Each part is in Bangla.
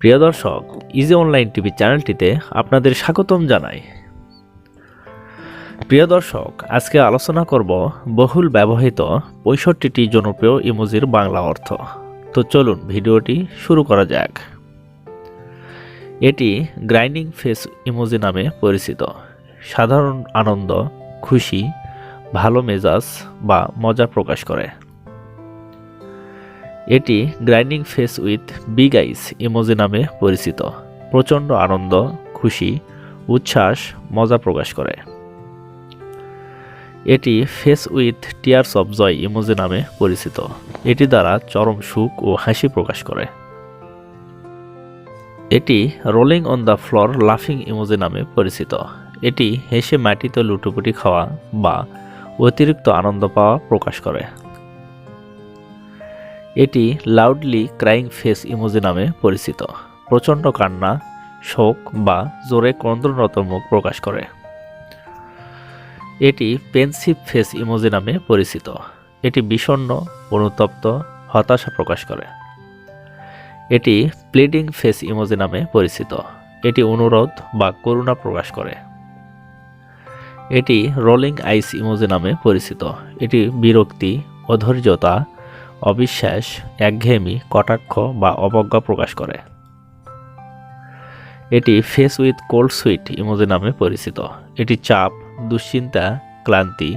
প্রিয় দর্শক ইজি অনলাইন টিভি চ্যানেলটিতে আপনাদের স্বাগতম জানাই। প্রিয় দর্শক, আজকে আলোচনা করব বহুল ব্যবহৃত পঁয়ষট্টিটি জনপ্রিয় ইমোজির বাংলা অর্থ। তো চলুন ভিডিওটি শুরু করা যাক। এটি গ্রাইন্ডিং ফেস ইমোজি নামে পরিচিত। সাধারণ আনন্দ, খুশি, ভালো মেজাজ বা মজা প্রকাশ করে। এটি grinding face with big eyes emoji নামে পরিচিত। প্রচণ্ড আনন্দ, খুশি, উচ্ছ্বাস, মজা প্রকাশ করে। এটি face with tears of joy emoji নামে পরিচিত। এটি দ্বারা চরম সুখ ও হাসি প্রকাশ করে। এটি রোলিং অন দ্য ফ্লোর লাফিং ইমোজি নামে পরিচিত। এটি হেসে মাটিতে লুটোপুটি খাওয়া বা অতিরিক্ত আনন্দ পাওয়া প্রকাশ করে। এটি লাউডলি ক্রাইং ফেস ইমোজি নামে পরিচিত। প্রচণ্ড কান্না, শোক বা জোরে ক্রন্দনরত মুখ প্রকাশ করে। এটি পেন্সিভ ফেস ইমোজি নামে পরিচিত। এটি বিষণ্ণ, অনুতপ্ত, হতাশা প্রকাশ করে। এটি প্লিডিং ফেস ইমোজি নামে পরিচিত। এটি অনুরোধ বা করুণা প্রকাশ করে। এটি রোলিং আইস ইমোজি নামে পরিচিত। এটি বিরক্তি, অধৈর্যতা অবিশ্বাস, একঘেয়েমি, কটাক্ষ বা অবজ্ঞা প্রকাশ করে। এটি face with cold sweat emoji নামে পরিচিত। এটি চাপ, দুশ্চিন্তা, ক্লান্তি,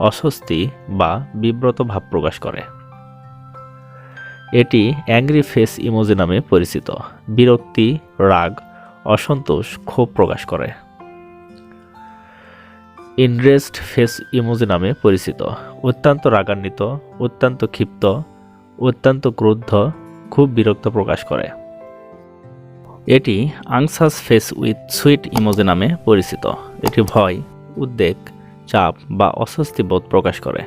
অস্বস্তি বা বিব্রত ভাব প্রকাশ করে। এটি অ্যাংরি ফেস ইমোজি নামে পরিচিত। বিরক্তি, রাগ, অসন্তোষ, ক্ষোভ প্রকাশ করে। ইনরেস্ট ফেস ইমোজি নামে পরিচিত। অত্যন্ত রাগান্বিত, অত্যন্ত ক্ষিপ্ত, অত্যন্ত ক্রুদ্ধ, খুব বিরক্ত প্রকাশ করে। এটি anxious face with sweat emoji নামে পরিচিত। এটি ভয়, উদ্বেগ, চাপ বা অস্বস্তি বোধ প্রকাশ করে।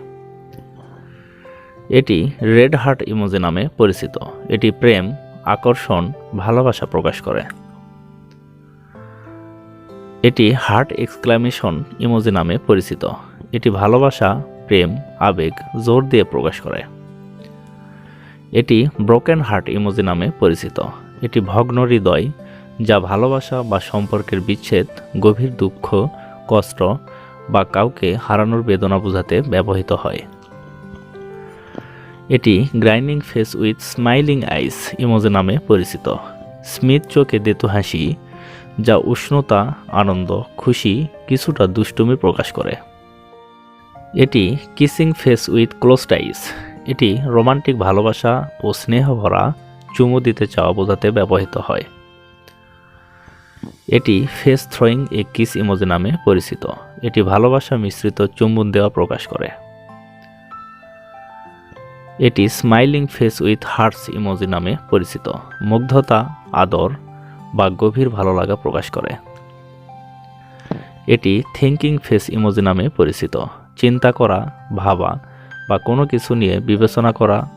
এটি রেড হার্ট ইমোজি নামে পরিচিত। এটি প্রেম, আকর্ষণ, ভালোবাসা প্রকাশ করে। এটি হার্ট এক্সক্লামেশন ইমোজি নামে পরিচিত। এটি ভালোবাসা প্রেম, আবেগ জোর দিয়ে প্রকাশ করে। এটি ব্রোকেন হার্ট ইমোজি নামে পরিচিত। এটি ভগ্ন হৃদয় যা ভালোবাসা বা সম্পর্কের বিচ্ছেদ, গভীর দুঃখ, কষ্ট বা কাউকে হারানোর বেদনা বোঝাতে ব্যবহৃত হয়। এটি grinding face with smiling eyes emoji নামে পরিচিত। স্মিথ চোখে দেতু হাসি যা উষ্ণতা, আনন্দ, খুশি কিছুটা দুষ্টুমি প্রকাশ করে। এটি kissing face with closed eyes এটি রোমান্টিক ভালোবাসা ও স্নেহ ভরা চুমু দিতে চাওয়া বোঝাতে ব্যবহৃত হয়। এটি face throwing a kiss emoji নামে পরিচিত। এটি ভালোবাসা মিশ্রিত চুম্বন দেওয়া প্রকাশ করে। এটি smiling face with hearts emoji নামে পরিচিত। মুগ্ধতা, আদর বা গভীর ভালো লাগা প্রকাশ করে। এটি থিঙ্কিং ফেস ইমোজি নামে পরিচিত। চিন্তা করা, ভাবা বা কোনো কিছু নিয়ে বিবেচনা করা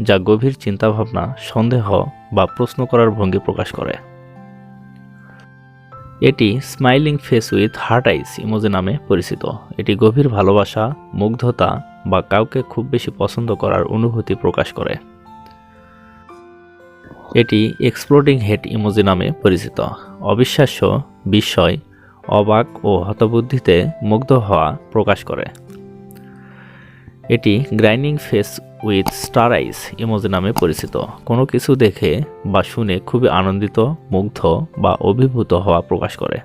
যা গভীর চিন্তাভাবনা, সন্দেহ বা প্রশ্ন করার ভঙ্গি প্রকাশ করে। এটি smiling face with heart eyes emoji নামে পরিচিত। এটি গভীর ভালোবাসা, মুগ্ধতা বা কাউকে খুব বেশি পছন্দ করার অনুভূতি প্রকাশ করে। এটি এক্সপ্লোডিং হেড ইমোজি নামে পরিচিত। অবিশ্বাস্য বিস্ময়, অবাক ও হতবুদ্ধিতে মুগ্ধ হওয়া প্রকাশ করে। এটি grinding face with star eyes emoji নামে পরিচিত। কোনো কিছু দেখে বা শুনে খুবই আনন্দিত, মুগ্ধ বা অভিভূত হওয়া প্রকাশ করে।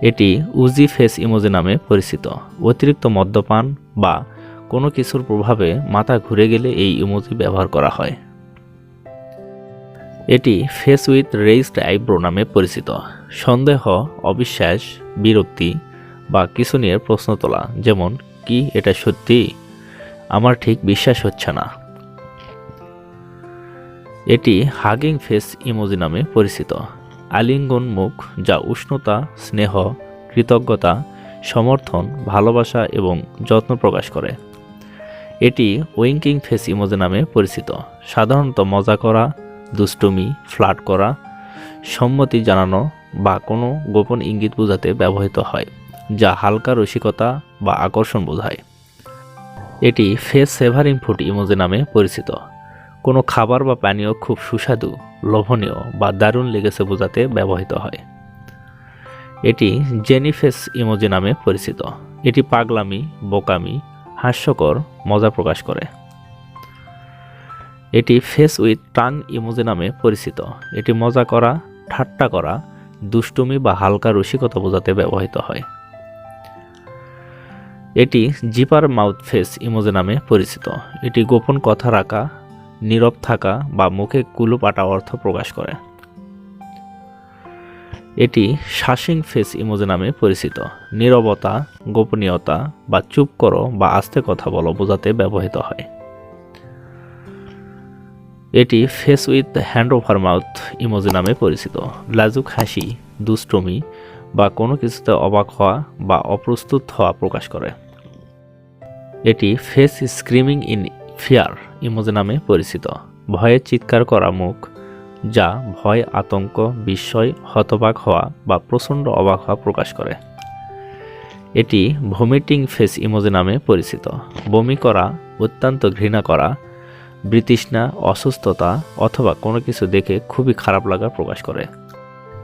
এটি উজি ফেস ইমোজি নামে পরিচিত। অতিরিক্ত মদ্যপান বা কোনো কিছুর প্রভাবে মাথা ঘুরে গেলে এই ইমোজি ব্যবহার করা হয়। এটি ফেস উইথ রেইসড আইব্রো নামে পরিচিত। সন্দেহ, অবিশ্বাস, বিরক্তি বা কিছু নিয়ে প্রশ্ন তোলা, যেমন, কি এটা সত্যি? আমার ঠিক বিশ্বাস হচ্ছে না। এটি হাগিং ফেস ইমোজি নামে পরিচিত। আলিঙ্গন মুখ যা উষ্ণতা, স্নেহ, কৃতজ্ঞতা, সমর্থন, ভালোবাসা এবং যত্ন প্রকাশ করে। এটি উইঙ্কিং ফেস ইমোজি নামে পরিচিত। সাধারণত মজা করা দুষ্টুমি, ফ্লার্ট করা, সম্মতি জানানো বা কোনো গোপন ইঙ্গিত বোঝাতে ব্যবহৃত হয়, যা হালকা রসিকতা বা আকর্ষণ বোঝায়। এটি ফেস সেভারিং ফুট ইমোজি নামে পরিচিত। কোনো খাবার বা পানীয় খুব সুস্বাদু, লোভনীয় বা দারুণ লেগেছে বোঝাতে ব্যবহৃত হয়। এটি জেনিফেস ইমোজি নামে পরিচিত। এটি পাগলামি, বোকামি, হাস্যকর, মজা প্রকাশ করে। এটি ফেস উইথ টাং ইমোজি নামে পরিচিত। এটি মজা করা, ঠাট্টা করা, দুষ্টুমি বা হালকা রসিকতা বোঝাতে ব্যবহৃত হয়। এটি জিপার মাউথ ফেস ইমোজি নামে পরিচিত। এটি গোপন কথা রাখা, নীরব থাকা বা মুখে কুলুপ আটা অর্থ প্রকাশ করে। এটি শাসিং ফেস ইমোজি নামে পরিচিত। নীরবতা, গোপনীয়তা বা চুপ করো বা আস্তে কথা বলো বোঝাতে ব্যবহৃত হয়। এটি face with hand over mouth emoji নামে পরিচিত। লাজুক হাসি, দুষ্টমি বা কোনো কিছুতে অবাক হওয়া বা অপ্রস্তুত হওয়া প্রকাশ করে। এটি face screaming in fear emoji নামে পরিচিত। ভয়ে চিৎকার করা মুখ যা ভয়, আতঙ্ক, বিস্ময়, হতবাক হওয়া বা প্রচণ্ড অবাক হওয়া প্রকাশ করে। এটি ভমিটিং ফেস ইমোজি নামে পরিচিত। বমি করা, অত্যন্ত ঘৃণা করা বৃতৃষ্ণা, অসুস্থতা অথবা কোনো কিছু দেখে খুবই খারাপ লাগা প্রকাশ করে।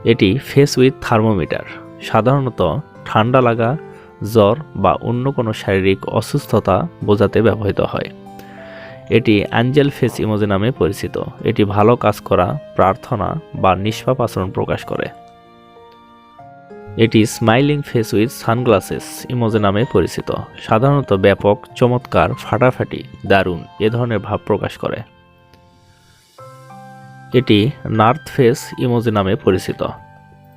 এটি ফেস উইথ থার্মোমিটার। সাধারণত ঠান্ডা লাগা, জ্বর বা অন্য কোনো শারীরিক অসুস্থতা বোঝাতে ব্যবহৃত হয়। এটি অ্যাঞ্জেল ফেস ইমোজি নামে পরিচিত। এটি ভালো কাজ করা, প্রার্থনা বা নিষ্পাপ আচরণ প্রকাশ করে। এটি স্মাইলিং ফেস উইথ সানগ্লাসেস ইমোজে নামে পরিচিত। সাধারণত ব্যাপক, চমৎকার, ফাটাফাটি, দারুণ এ ধরনের ভাব প্রকাশ করে। এটি নার্থ ফেস ইমোজি নামে পরিচিত।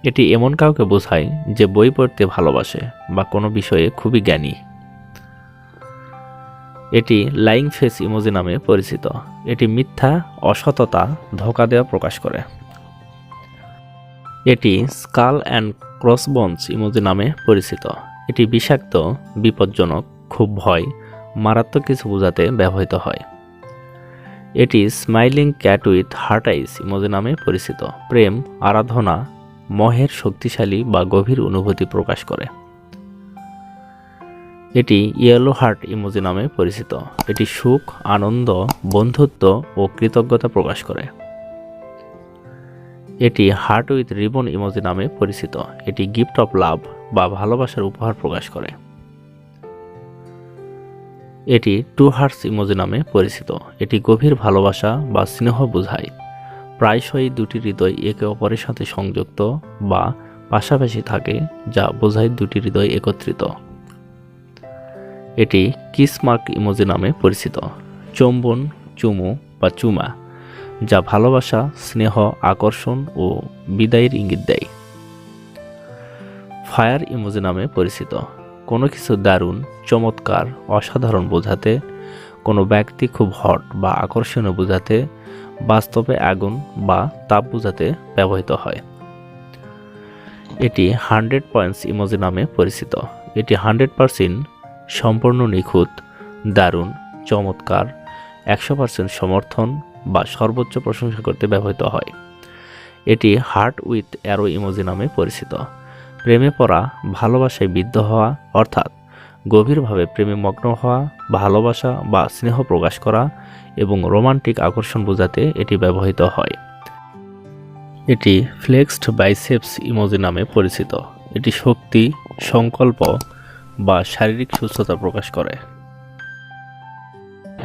এটি এমন কাউকে বোঝায় যে বই পড়তে ভালোবাসে বা কোনো বিষয়ে খুবই জ্ঞানী। এটি লাইং ফেস ইমোজি নামে পরিচিত। এটি মিথ্যা, অসততা, ধোকা দেওয়া প্রকাশ করে। এটি স্কাল অ্যান্ড ক্রসবোনস ইমোজি নামে পরিচিত। এটি বিষাক্ত, বিপজ্জনক, খুব ভয়, মারাত্মক কিছু বোঝাতে ব্যবহৃত হয়। এটি smiling cat with heart eyes emoji নামে পরিচিত। প্রেম, আরাধনা, মহের শক্তিশালী বা গভীর অনুভূতি প্রকাশ করে। এটি ইয়েলো হার্ট ইমোজি নামে পরিচিত। এটি সুখ, আনন্দ, বন্ধুত্ব ও কৃতজ্ঞতা প্রকাশ করে। এটি হার্ট উইথ রিবন ইমোজি নামে পরিচিত। এটি গিফট অফ লাভ বা ভালোবাসার উপহার প্রকাশ করে। এটি টু হার্টস ইমোজি নামে পরিচিত। এটি গভীর ভালোবাসা বা স্নেহ বোঝায়। প্রায়শই দুটি হৃদয় একে অপরের সাথে সংযুক্ত বা পাশাপাশি থাকে, যা বোঝায় দুটি হৃদয় একত্রিত। এটি কিসমার্ক ইমোজি নামে পরিচিত। চুম্বন, চুমু বা চুমা যা ভালোবাসা, স্নেহ, আকর্ষণ ও বিদায়ের ইঙ্গিত দেয়। ফায়ার ইমোজি নামে পরিচিত। কোনো কিছু দারুণ, চমৎকার, অসাধারণ বোঝাতে, কোনো ব্যক্তি খুব হট বা আকর্ষণীয় বোঝাতে, বাস্তবে আগুন বা তাপ বোঝাতে ব্যবহৃত হয়। এটি হান্ড্রেড পয়েন্টস ইমোজি নামে পরিচিত। এটি হান্ড্রেড পারসেন্ট সম্পূর্ণ নিখুঁত, দারুণ, চমৎকার, একশো পার্সেন্ট সমর্থন বা সর্বোচ্চ প্রশংসা করতে ব্যবহৃত হয়। এটি হার্ট উইথ অ্যারো ইমোজি নামে পরিচিত। প্রেমে পড়া, ভালোবাসায় বিদ্ধ হওয়া, অর্থাৎ গভীরভাবে প্রেমে মগ্ন হওয়া, ভালোবাসা বা স্নেহ প্রকাশ করা এবং রোমান্টিক আকর্ষণ বোঝাতে এটি ব্যবহৃত হয়। এটি ফ্লেক্সড বাইসেপস ইমোজি নামে পরিচিত। এটি শক্তি, সংকল্প বা শারীরিক সুস্থতা প্রকাশ করে।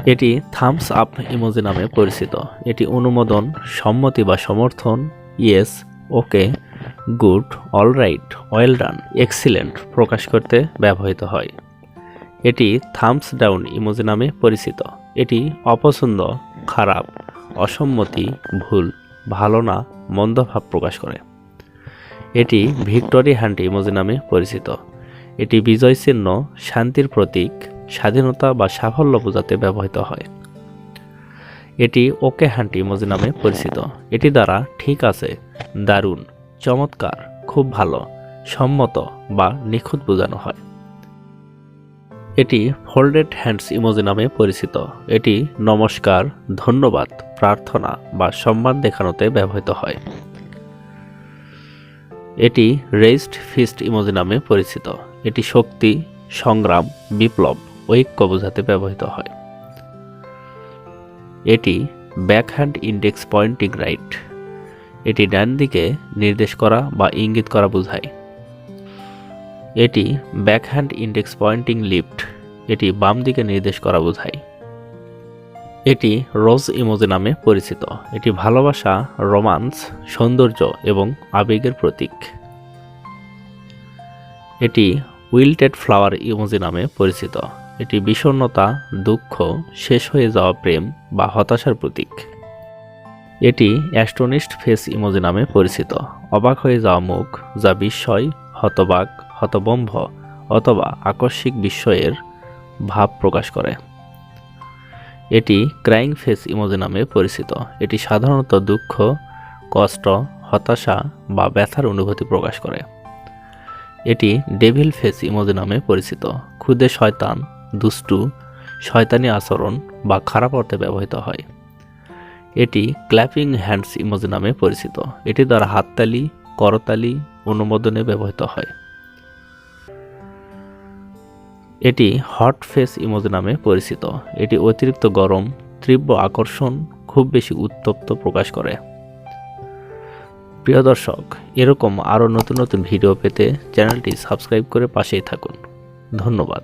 এটি থামস আপ ইমোজি নামে পরিচিত। এটি অনুমোদন, সম্মতি বা সমর্থন yes okay good alright well done excellent প্রকাশ করতে ব্যবহৃত হয়। এটি থামস ডাউন ইমোজি নামে পরিচিত। এটি অপছন্দ, খারাপ, অসম্মতি, ভুল, ভালো না, মন্দ ভাব প্রকাশ করে। এটি ভিক্টোরি হ্যান্ড ইমোজি নামে পরিচিত। এটি বিজয় চিহ্ন, শান্তির প্রতীক স্বাধীনতা বা সাফল্য বোঝাতে ব্যবহৃত হয়। এটি ওকে হ্যান্ড ইমোজি নামে পরিচিত। এটি দ্বারা ঠিক আছে, দারুণ, চমৎকার, খুব ভালো, সম্মত বা নিখুঁত বোঝানো হয়। এটি ফোল্ডেড হ্যান্ডস ইমোজি নামে পরিচিত। এটি নমস্কার, ধন্যবাদ, প্রার্থনা বা সম্মান দেখানোতে ব্যবহৃত হয়। এটি রেজড ফিস্ট ইমোজি নামে পরিচিত। এটি শক্তি, সংগ্রাম, বিপ্লব ঐক্য বোঝাতে ব্যবহৃত হয়। এটি ব্যাকহ্যান্ড ইন্ডেক্স পয়েন্টিং রাইট এটি ডান দিকে নির্দেশ করা বা ইঙ্গিত করা বোঝায়। এটি ব্যাকহ্যান্ড ইন্ডেক্স পয়েন্টিং লিফট এটি বাম দিকে নির্দেশ করা বোঝায়। এটি রোজ ইমোজি নামে পরিচিত। এটি ভালোবাসা রোমান্স সৌন্দর্য এবং আবেগের প্রতীক। এটি উইল্টেড ফ্লাওয়ার ইমোজি নামে পরিচিত। এটি বিষণ্ণতা, দুঃখ, শেষ হয়ে যাওয়া প্রেম বা হতাশার প্রতীক। এটি অ্যাস্ট্রোনিস্ট ফেস ইমোজি নামে পরিচিত। অবাক হয়ে যাওয়া মুখ, যা বিস্ময়, হতবাক হতবম্ব অথবা আকস্মিক বিস্ময়ের ভাব প্রকাশ করে। এটি ক্রাইং ফেস ইমোজি নামে পরিচিত। এটি সাধারণত দুঃখ, কষ্ট, হতাশা বা ব্যথার অনুভূতি প্রকাশ করে। এটি ডেভিল ফেস ইমোজি নামে পরিচিত। ক্ষুদে শয়তান দুষ্টু, শয়তানি আচরণ বা খারাপ অর্থে ব্যবহৃত হয়। এটি ক্ল্যাপিং হ্যান্ডস ইমোজি নামে পরিচিত। এটি দ্বারা হাততালি, করতালি, অনুমোদনে ব্যবহৃত হয়। এটি হট ফেস ইমোজি নামে পরিচিত। এটি অতিরিক্ত গরম, তীব্র আকর্ষণ, খুব বেশি উত্তপ্ত প্রকাশ করে। প্রিয় দর্শক, এরকম আরও নতুন নতুন ভিডিও পেতে চ্যানেলটি সাবস্ক্রাইব করে পাশেই থাকুন। ধন্যবাদ।